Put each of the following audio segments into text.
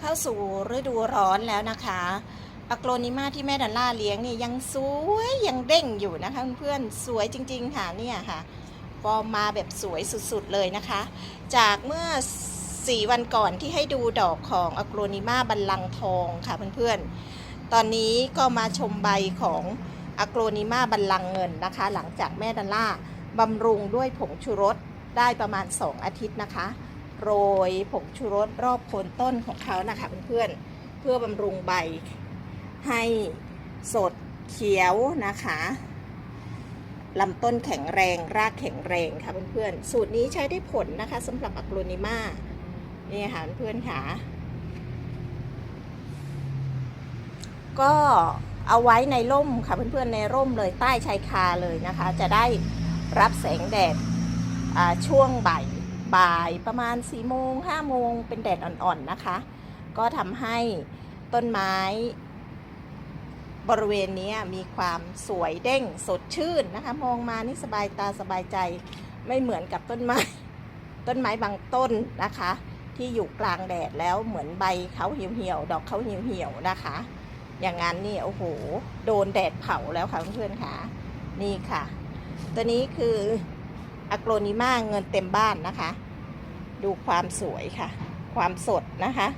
เข้าสู่ฤดูร้อนแล้วนะคะอะโกรนิมาที่แม่ดันล่าเลี้ยงนี่ยังสวยยังเด้งอยู่นะคะเพื่อนๆสวยจริง ๆ ค่ะเนี่ยค่ะฟอร์มมาแบบสวยสุดๆเลยนะคะ จากเมื่อ 4 วันก่อนที่ให้ดูดอกของอะโกรนิมาบัลลังทองค่ะเพื่อนๆ ตอนนี้ก็มาชมใบของอะโกรนิมาบัลลังเงินนะคะ หลังจากแม่ดันล่าบำรุงด้วยผงชูรสได้ประมาณ 2 อาทิตย์นะคะ โรยผงชูรสรอบโคนต้นของเขานะคะเพื่อนๆเพื่อบำรุงใบ ให้สดเขียวนะคะลำต้นแข็งแรง รากแข็งแรงค่ะเพื่อนๆ สูตรนี้ใช้ได้ผลนะคะสำหรับอะโกรนิมานี่ค่ะเพื่อนๆค่ะ ก็เอาไว้ในร่มค่ะเพื่อนๆในร่มเลยใต้ชายคาเลยนะคะ จะได้รับแสงแดดช่วงบ่าย บ่ายประมาณ4ี่โมงห้าโมงเป็นแดดอ่อนๆนะคะ ก็ทำให้ต้นไม้ บริเวณนี้มีความสวยเด้งสดชื่นนะคะ มองมานี่สบายตาสบายใจไม่เหมือนกับต้นไม้ ต้นไม้บางต้นนะคะ ที่อยู่กลางแดดแล้วเหมือนใบเขาเหี่ยวๆดอกเขาเหี่ยวๆนะคะ อย่างนั้นนี่โอ้โห โดนแดดเผาแล้วค่ะเพื่อนๆค่ะ นี่ค่ะ ตัวนี้คือ อะโกรนิมาเงินเต็มบ้านนะคะ ดูความสวยค่ะ ความสดนะคะ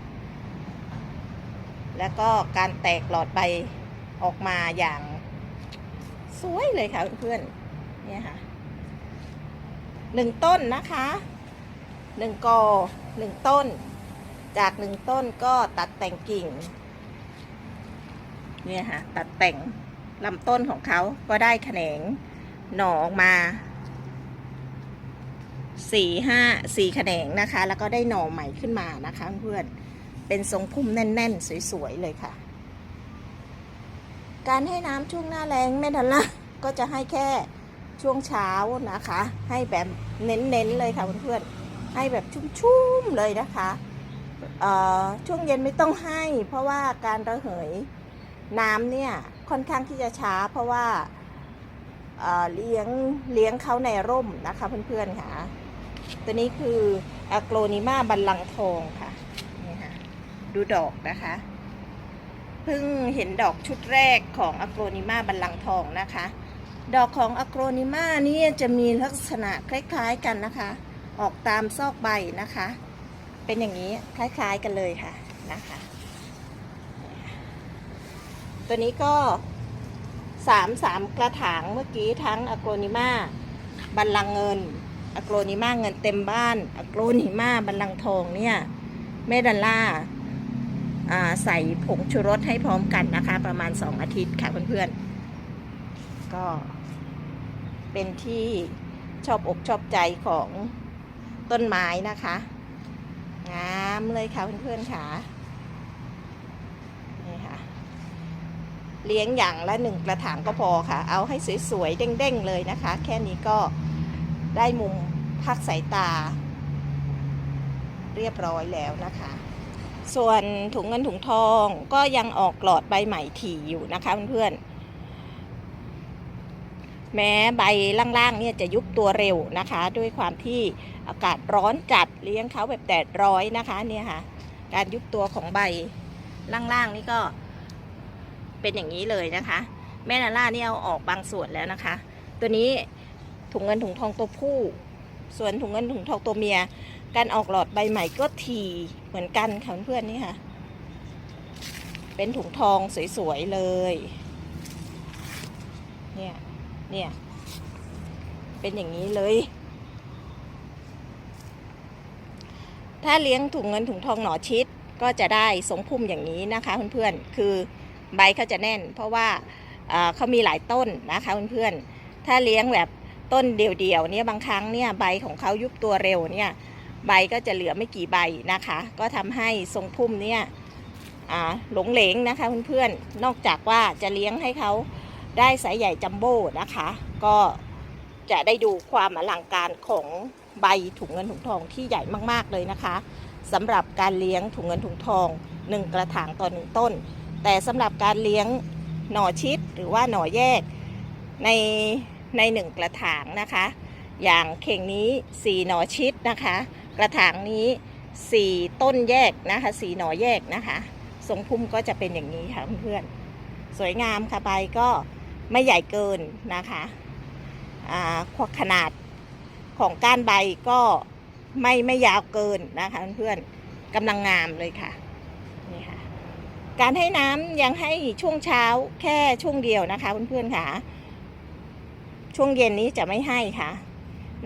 แล้วก็การแตกหลอดใบออกมาอย่างสวยเลยค่ะเพื่อนๆเนี่ยค่ะหนึ่งต้นนะคะหนึ่งกอหนึ่งต้น จากหนึ่งต้นก็ตัดแต่งกิ่ง เนี่ยค่ะ ตัดแต่งลำต้นของเขาก็ได้แขนงหน่อออกมา สี่ห้าสี่แขนงนะคะ แล้วก็ได้หน่อใหม่ขึ้นมานะคะเพื่อนเป็นทรงพุ่มแน่น ๆ สวย ๆ เลยค่ะ การให้น้ำช่วงหน้าแรงแม่ดันละก็จะให้แค่ช่วงเช้านะคะ ให้แบบเน้น ๆ เลยค่ะเพื่อนๆให้แบบชุ่ม ๆ เลยนะคะช่วงเย็นไม่ต้องให้ เพราะว่าการระเหยน้ำเนี่ยค่อนข้างที่จะช้า เพราะว่าเเลี้ยงเลี้ยงเขาในร่มนะคะเพื่อนๆค่ะ ตัวนี้คืออะโกรนิมาบัลลังทองค่ะนี่ค่ะ ดูดอกนะคะ เพิ่งเห็นดอกชุดแรกของอะโกรนิมาบัลลังทองนะคะ ดอกของอะโกรนิมานี่จะมีลักษณะคล้ายๆกันนะคะ ออกตามซอกใบนะคะ เป็นอย่างนี้คล้ายๆกันเลยค่ะนะคะ ตัวนี้ก็สามสามกระถางเมื่อกี้ทั้งอะโกรนิมาบัลลังเงิน อะโกรนิมาเงินเต็มบ้านอะโกรนิมาบัลลังก์ทองเนี่ยแม่ดัลล่าอ่าใส่ผงชูรสให้พร้อมกันนะคะ ประมาณ 2 อาทิตย์ค่ะเพื่อนๆ ก็เป็นที่ชอบอกชอบใจของต้นไม้นะคะ งามเลยค่ะเพื่อนๆค่ะนี่ค่ะ เลี้ยงอย่างละหนึ่งกระถางก็พอค่ะ เอาให้สวยๆเด้งๆเลยนะคะ แค่นี้ก็ ได้มุมพักสายตา เรียบร้อยแล้วนะคะ ส่วนถุงเงินถุงทองก็ยังออกหลอดใบใหม่ถี่อยู่นะคะเพื่อนๆแม้ใบล่างๆเนี่ยจะยุบตัวเร็วนะคะ ด้วยความที่อากาศร้อนจัดเลี้ยงเขาแบบแดดร้อยนะคะเนี่ยค่ะ การยุบตัวของใบล่างๆนี่ก็เป็นอย่างนี้เลยนะคะ แม่นาล่านี่เอาออกบางส่วนแล้วนะคะ ตัวนี้ ถุงเงินถุงทองตัวผู้ ส่วนถุงเงินถุงทองตัวเมีย การออกหลอดใบใหม่ก็ทีเหมือนกันค่ะเพื่อนๆนี่ค่ะ เป็นถุงทองสวยๆเลย เนี่ย เนี่ย เป็นอย่างนี้เลย ถ้าเลี้ยงถุงเงินถุงทองหนอชิดก็จะได้ทรงพุ่มอย่างนี้นะคะเพื่อนๆ คือใบเขาจะแน่น เพราะว่าเอ่อเขามีหลายต้นนะคะเพื่อนๆ ถ้าเลี้ยงแบบ ต้นเดียวๆเนี่ยบางครั้งเนี่ยใบของเขายุบตัวเร็วเนี่ยใบก็จะเหลือไม่กี่ใบนะคะ ก็ทำให้ทรงพุ่มเนี่ยหลงเหลงนะคะเพื่อนๆนอกจากว่าจะเลี้ยงให้เขาได้สายใหญ่จัมโบ้นะคะ ก็จะได้ดูความอลังการของใบถุงเงินถุงทองที่ใหญ่มากๆเลยนะคะสำหรับการเลี้ยงถุงเงินถุงทองหนึ่งกระถางต่อหนึ่งต้น แต่สำหรับการเลี้ยงหน่อชิดหรือว่าหน่อแยกใน ในหนึ่งกระถางนะคะ อย่างเข่งนี้ 4 หน่อชิดนะคะ กระถางนี้สี่ต้นแยกนะคะสี่หน่อแยกนะคะทรงพุ่มก็จะเป็นอย่างนี้ค่ะเพื่อนสวยงามค่ะใบก็ไม่ใหญ่เกินนะคะอ่าขนาดของก้านใบก็ไม่ไม่ยาวเกินนะคะเพื่อนกำลังงามเลยค่ะนี่ค่ะการให้น้ำยังให้ช่วงเช้าแค่ช่วงเดียวนะคะเพื่อนๆค่ะ ช่วงเย็นนี้จะไม่ให้ค่ะ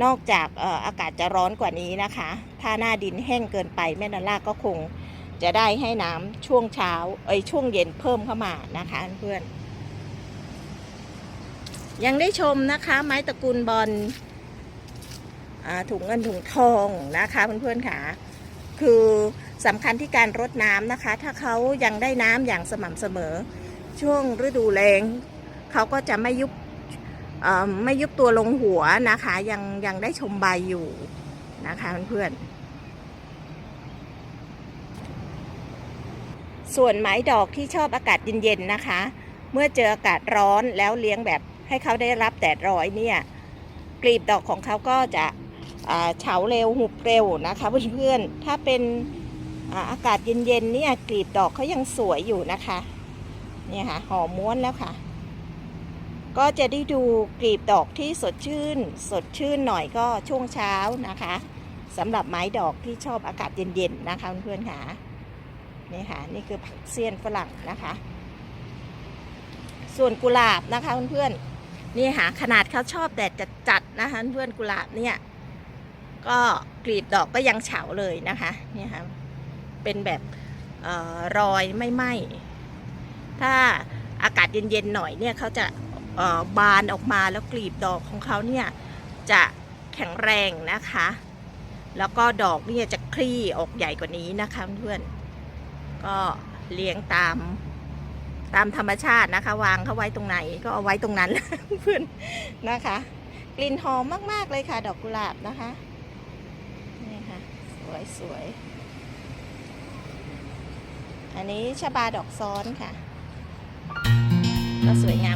นอกจากอากาศจะร้อนกว่านี้นะคะ ถ้าหน้าดินแห้งเกินไปแม่ดอลล่าก็คงจะได้ให้น้ำช่วงเช้าเอ้ยช่วงเย็นเพิ่มเข้ามานะคะเพื่อน ยังได้ชมนะคะ ไม้ตระกูลบอลถุงเงินถุงทองนะคะเพื่อนๆค่ะ คือสำคัญที่การรดน้ำนะคะ ถ้าเขายังได้น้ำอย่างสม่ำเสมอ ช่วงฤดูแล้งเขาก็จะไม่ยุบ ไม่ยุบตัวลงหัวนะคะ ยังยังได้ชมใบอยู่นะคะเพื่อนๆส่วนไม้ดอกที่ชอบอากาศเย็นๆนะคะ เมื่อเจออากาศร้อนแล้วเลี้ยงแบบให้เขาได้รับแดดร้อยเนี่ยกลีบดอกของเขาก็จะเฉาเร็วหุบเร็วนะคะเพื่อนๆถ้าเป็นอากาศเย็นๆเนี่ยกลีบดอกเขายังสวยอยู่นะคะ เนี่ยค่ะห่อม้วนแล้วค่ะ ก็จะได้ดูกลีบดอกที่สดชื่น สดชื่นหน่อยก็ช่วงเช้านะคะสำหรับไม้ดอกที่ชอบอากาศเย็นๆนะคะเพื่อนๆค่ะนี่ค่ะนี่คือผักเสี้ยนฝรั่งนะคะ ส่วนกุหลาบนะคะเพื่อนๆนี่ค่ะขนาดเขาชอบแดดจัดๆนะคะเพื่อนกุหลาบเนี่ยก็กรีบดอกก็ยังเฉาเลยนะคะนี่ค่ะเป็นแบบเออรอยไม่ไหม้ถ้าอากาศเย็นๆหน่อยเนี่ยเขาจะ บานออกมาแล้วกลีบดอกของเขาเนี่ยจะแข็งแรงนะคะ แล้วก็ดอกเนี่ยจะคลี่ออกใหญ่กว่านี้นะคะเพื่อนก็เลี้ยงตามตามธรรมชาตินะคะ วางเขาไว้ตรงไหนก็เอาไว้ตรงนั้นเพื่อนนะคะ กลิ่นหอมมากๆเลยค่ะ ดอกกุหลาบนะคะนี่ค่ะสวยสวยอันนี้ชบาดอกซ้อนค่ะ ก็สวยงาม